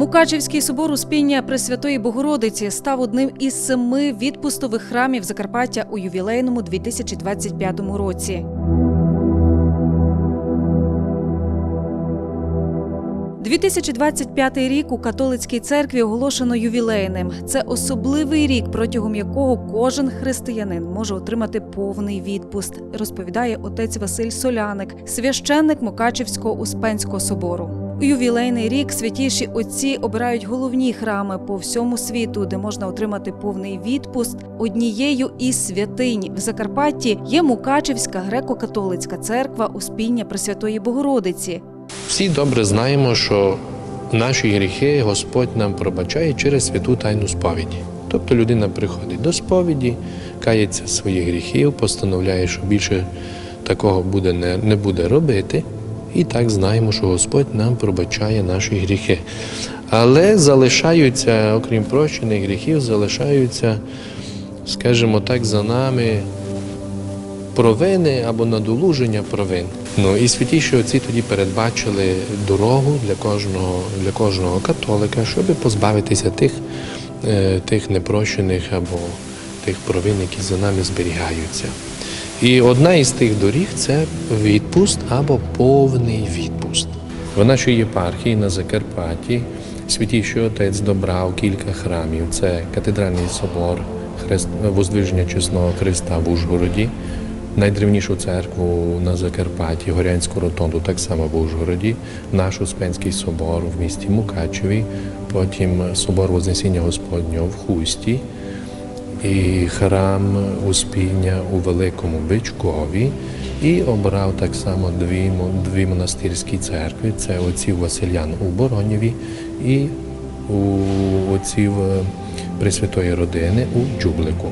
Мукачівський собор Успіння Пресвятої Богородиці став одним із семи відпустових храмів Закарпаття у ювілейному 2025 році. 2025 рік у католицькій церкві оголошено ювілейним. Це особливий рік, протягом якого кожен християнин може отримати повний відпуст, розповідає отець Василь Соляник, священник Мукачівського Успенського собору. У ювілейний рік святіші отці обирають головні храми по всьому світу, де можна отримати повний відпуст. Однією із святинь в Закарпатті є Мукачівська греко-католицька церква Успіння Пресвятої Богородиці. Всі добре знаємо, що наші гріхи Господь нам пробачає через святу тайну сповіді. Тобто людина приходить до сповіді, кається своїх гріхів, постановляє, що більше такого буде не, не буде робити. І так знаємо, що Господь нам пробачає наші гріхи. Але залишаються, окрім прощених гріхів, залишаються, скажімо так, за нами провини або надолуження провин. Ну і святіші отці тоді передбачили дорогу для кожного, для кожного католика, щоб позбавитися тих, е, тих непрощених або тих провин, які за нами зберігаються. І одна із тих доріг це відпуст або повний відпуст. В нашій єпархії на Закарпатті святіший отець добрав кілька храмів. Це катедральний собор Хрест... Воздвиження Чесного Христа в Ужгороді, найдревнішу церкву на Закарпатті, Горянську ротонду, так само в Ужгороді, наш Успенський собор в місті Мукачеві, потім собор Вознесіння Господнього в Хусті і храм Успіння у Великому Бичкові, і обрав так само дві, дві монастирські церкви: це отців Василян у Боронєві і у отців е, Пресвятої родини у Джублику.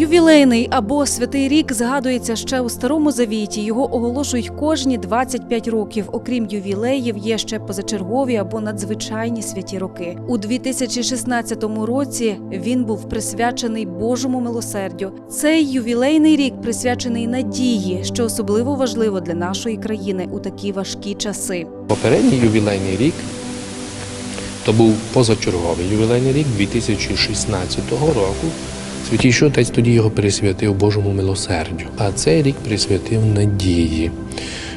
Ювілейний або святий рік згадується ще у старому завіті. Його оголошують кожні 25 років. Окрім ювілеїв, є ще позачергові або надзвичайні святі роки. У 2016 році він був присвячений Божому милосердю. Цей ювілейний рік присвячений надії, що особливо важливо для нашої країни у такі важкі часи. Попередній ювілейний рік то був позачерговий ювілейний рік 2016 року. Святіший отець тоді його присвятив Божому милосердю, а цей рік присвятив надії.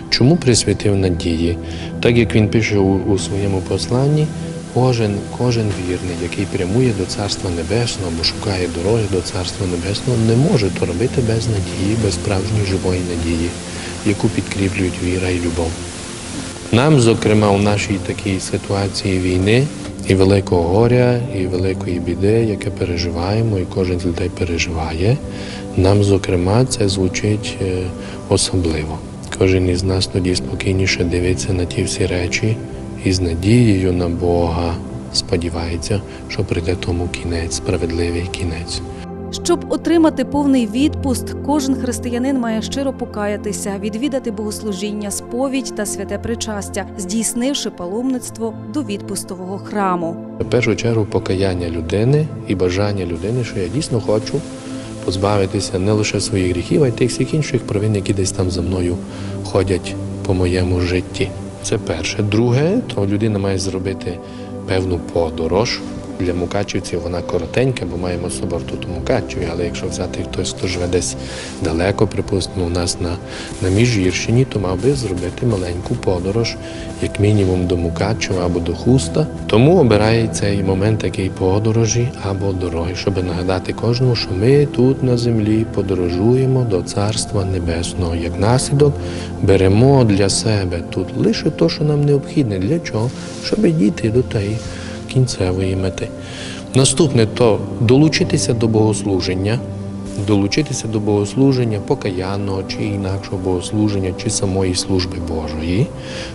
Чому присвятив надії? Так як він пише у, у своєму посланні, кожен, кожен вірний, який прямує до Царства Небесного або шукає дороги до Царства Небесного, не може то робити без надії, без справжньої живої надії, яку підкріплюють віра і любов. Нам, зокрема, у нашій такій ситуації війни і великого горя, і великої біди, яке переживаємо, і кожен з людей переживає, нам, зокрема, це звучить е, особливо. Кожен із нас тоді спокійніше дивиться на ті всі речі і з надією на Бога сподівається, що прийде тому кінець, справедливий кінець. Щоб отримати повний відпуст, кожен християнин має щиро покаятися, відвідати богослужіння, сповідь та святе причастя, здійснивши паломництво до відпустового храму. В першу чергу покаяння людини і бажання людини, що я дійсно хочу позбавитися не лише своїх гріхів, а й тих всіх інших провин, які десь там за мною ходять по моєму житті. Це перше. Друге, то людина має зробити певну подорож. Для мукачівців вона коротенька, бо маємо собор тут у Мукачеві, але якщо взяти хтось, хто живе десь далеко, припустимо, у нас на, на Міжгірщині, то мав би зробити маленьку подорож, як мінімум до Мукачева або до Хуста. Тому обирає цей момент такий подорожі або дороги, щоб нагадати кожному, що ми тут на землі подорожуємо до Царства Небесного. Як наслідок беремо для себе тут лише те, що нам необхідне. Для чого? Щоб дійти до тієї кінцевої мети. Наступне то долучитися до богослуження, долучитися до богослуження покаянного чи інакшого богослуження, чи самої служби Божої,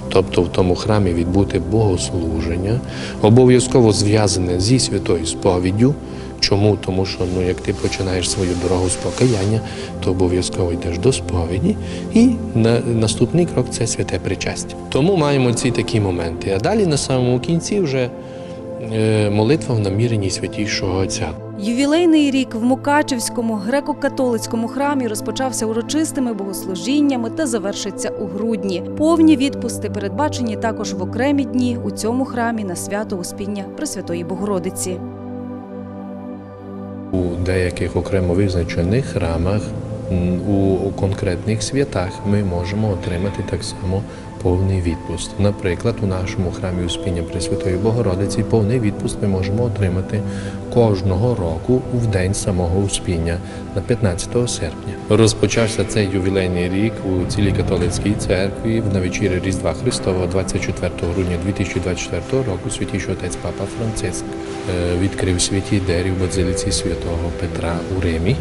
тобто в тому храмі відбути богослуження, обов'язково зв'язане зі святою сповіддю. Чому? Тому що ну, як ти починаєш свою дорогу з покаяння, то обов'язково йдеш до сповіді. І на, наступний крок це святе причастя. Тому маємо ці такі моменти. А далі на самому кінці вже молитва в наміренні святішого Отця. Ювілейний рік в Мукачевському греко-католицькому храмі розпочався урочистими богослужіннями та завершиться у грудні. Повні відпусти передбачені також в окремі дні у цьому храмі на свято Успіння Пресвятої Богородиці. У деяких окремо визначених храмах у конкретних святах ми можемо отримати так само повний відпуст. Наприклад, у нашому храмі Успіння Пресвятої Богородиці повний відпуст ми можемо отримати кожного року в день самого Успіння на 15 серпня. Розпочався цей ювілейний рік у цілій католицькій церкві на вечірі Різдва Христового 24 грудня 2024 року. Святіший отець Папа Франциск е, відкрив святі двері в базиліці святого Петра у Римі.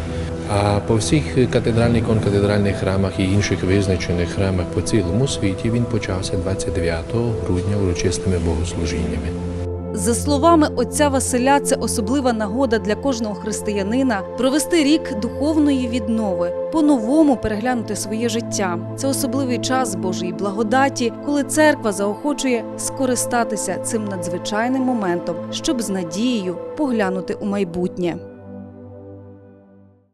А по всіх катедральних, конкатедральних храмах і інших визначених храмах по цілому світі він почався 29 грудня урочистими богослужіннями. За словами отця Василя, це особлива нагода для кожного християнина провести рік духовної віднови, по-новому переглянути своє життя. Це особливий час Божої благодаті, коли церква заохочує скористатися цим надзвичайним моментом, щоб з надією поглянути у майбутнє.